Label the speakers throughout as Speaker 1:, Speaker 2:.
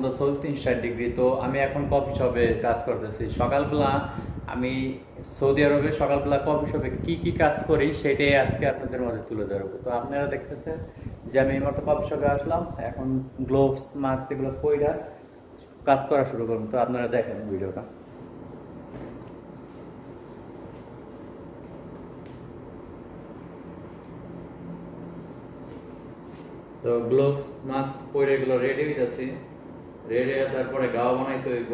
Speaker 1: পর্যন্ত চৌত্রিশ ষাট ডিগ্রি। তো আমি এখন কফি শপে কাজ করতেছি। সকালবেলা আমি সৌদি আরবে সকালবেলা কফি শপে কি কি কাজ করি সেটাই আজকে আপনাদের মাঝে তুলে ধরবো। তো আপনারা দেখতেছেন যে আমি এই মতো কফি শপে আসলাম। এখন গ্লোভস মাস্ক এগুলো পইরা কাজ করা শুরু করুন তো আপনারা দেখেন ভিডিওটা। তো গ্লোভস মাস্ক পরে এগুলো রেডি হইতাছি। রেডি তারপরে গাওয়া বানাইতে হইব।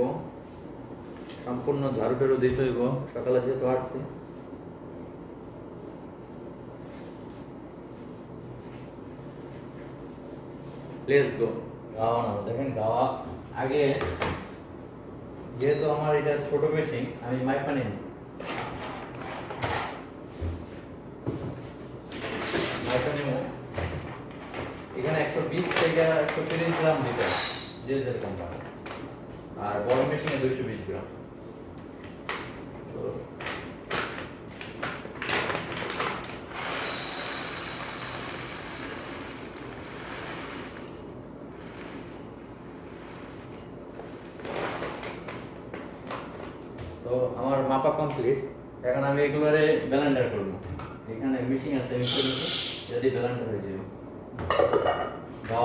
Speaker 1: সম্পূর্ণ ঝাড়ু টাড়ু দিতে হইব। সকালে যেহেতু আসছি লেটস গো গাওয়া বানাবো। দেখেন গাওয়া, আগে যেহেতু আমার এটা ছোট মেশিন, আমি মাইপা নিই। মাইপা এখানে একশো বিশ থেকে একশো তিরিশ গ্রাম দিতে যে যেরকম আর বড় মেশিনে দুইশো বিশ গ্রাম। তো তো আমার মাপা কমপ্লিট এখন আমি এগুলোরে ব্যালেন্ডার করব। এখানে মেশিন আছে যদি ব্যালেন্ডার হয়ে যাবে বা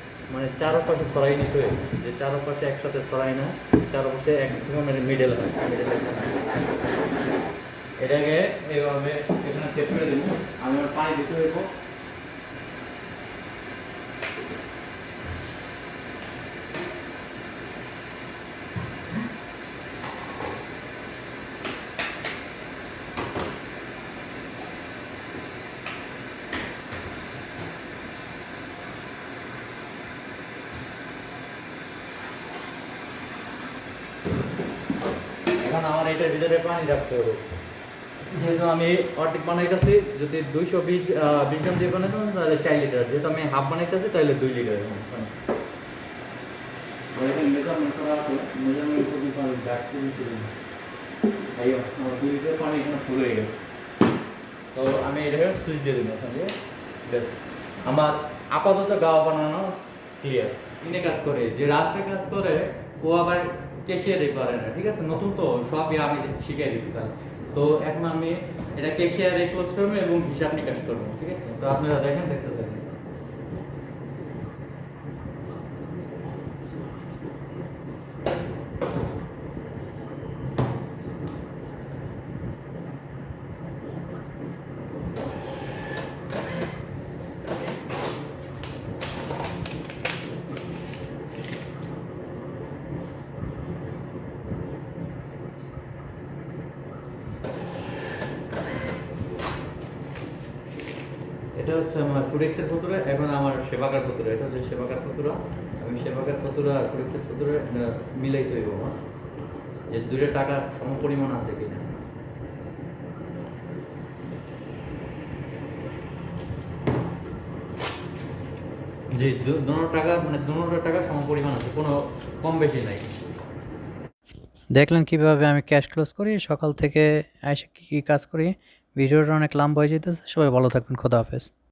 Speaker 1: মানে চারোপাশে ছড়াই নিতে হয় যে চারোপাশে একসাথে ছড়াই না, চারোপাশে এক মিডেল হয় মিডেল এটাকে এইভাবে এখানে সেট করে দেবো আমি পানি দিতে হইব। এখন আমার এটার ভিতরে পানি রাখতে হবে। যেহেতু আমি অর্ধেক বানাইতেছি যদি দুইশো বিশ বিশ গ্রাম দিয়ে বানাইতাম তাহলে চার লিটার। যেহেতু আমি হাফ বানাইতেছি তাহলে দুই লিটার তো আমি এটাকে সুইচ দিয়ে দিলাম ব্যাস। আমার আপাতত গাওয়া বানানো ক্লিয়ার কিনে কাজ করে যে রাত্রে কাজ করে ও আবার কেশিয়ারে করে না, ঠিক আছে? নতুন তো, সবই আমি শিখে দিচ্ছি তাহলে। তো এখন আমি এটা ক্যাশিয়ারে ক্লোজ করব এবং হিসাব নিকাশ করব, ঠিক আছে? তো আপনারা দেখেন, দেখতে দেখেন এটা হচ্ছে আমার ফুডেক্সের ফতুরা, এখন আমার সেবাকার ফতুরা, এটা হচ্ছে সেবাকার ফতুরা। আমি সেবাকার ফতুরা আর ফুডেক্সের ফতুরা এটা মিলাইতে হইব আমার যে দুটো টাকা সম পরিমাণ আছে কিনা। জি দুটো টাকা মানে দুটো টাকা সম পরিমাণ আছে, কোনো কম বেশি নাই।
Speaker 2: দেখলেন কীভাবে আমি ক্যাশ ক্লোজ করি, সকাল থেকে এসে কী কী কাজ করি ভিডিওটা অনেক লাম্বা হয়ে যেতেছে সবাই ভালো থাকবেন খোদা হাফেজ।